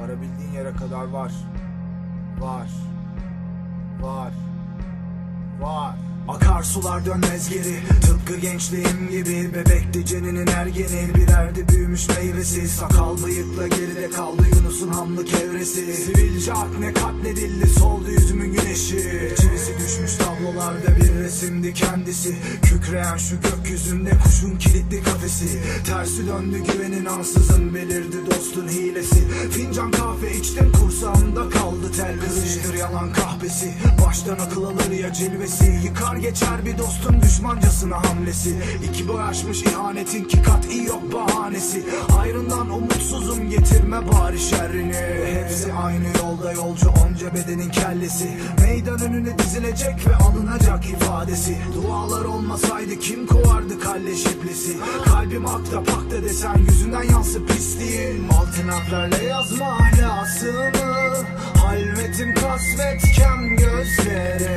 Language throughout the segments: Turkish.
varabildiğin yere kadar var. Var. Var. Var. Akarsular dönmez geri. Tıpkı gençliğim gibi. Bebekti ceninin ergeni Birerdi büyümüş meyvesi. Sakal bıyıkla geride kaldı Yunus'un hamlı kevresi. Sivilce akne katledildi Soldu yüzümün güneşi. Çivisi düşmüş tablolarda bir resimdi kendisi. Kükreyen şu gökyüzünde kuşun kilitli kafesi. Tersi döndü güvenin ansızın. Belirdi dostun hilesi. Fincan kahve içtim. Kursağımda kaldı tel Kızıştır yalan kahvesi Baştan akıl alır ya cilvesi. Yıkar geçer bir dostun düşmancasına hamlesi. İki boy aşmış ihanetin ki kat'i yok bahanesi. Ayrından umutsuzum getirme bari şerrini. Hepsi aynı yolda yolcu onca bedenin kellesi. Meydan önüne dizilecek ve alınacak ifadesi. Dualar olmasaydı kim kovardı kalle şiplesi? Kalbim akta pakta desen yüzünden yansı pisliğin. Altın harflerle yazma ahlasını Halvetim kasvetken gözlere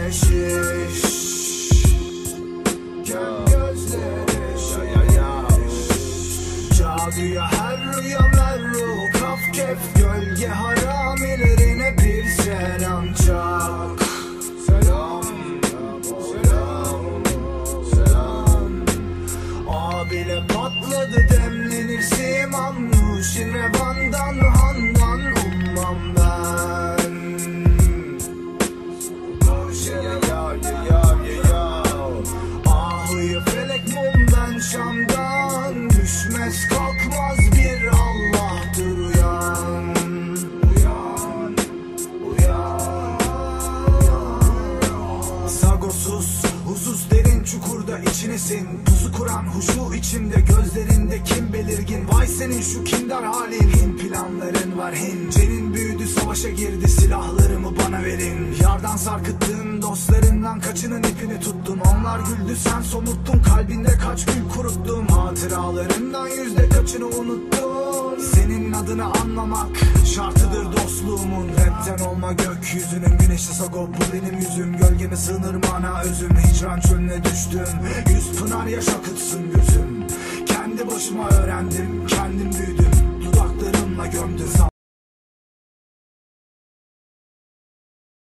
Get heart. Çukurda içinesin Pusu kuran huşu içimde gözlerinde kim belirgin? Vay senin şu kindar halin. Hin planların var hin. Cenin büyüdü savaşa girdi silahlarımı bana verin. Yardan sarkıttın dostlarından kaçının ipini tuttun. Onlar güldü sen somuttun kalbinde kaç gül kuruttun. Hatıralarından yüzde kaçını unuttun? Senin adını anlamak şartıdır dostluğumun Rapten olma gökyüzünün güneşi sagop bu benim yüzüm. Gölgeme sığınır mana özüm. Hicran çölüne düştüm. Yüz pınar yaş akıtsın gözüm. Kendi başıma öğrendim. Kendim büyüdüm. Dudaklarımla gömdüm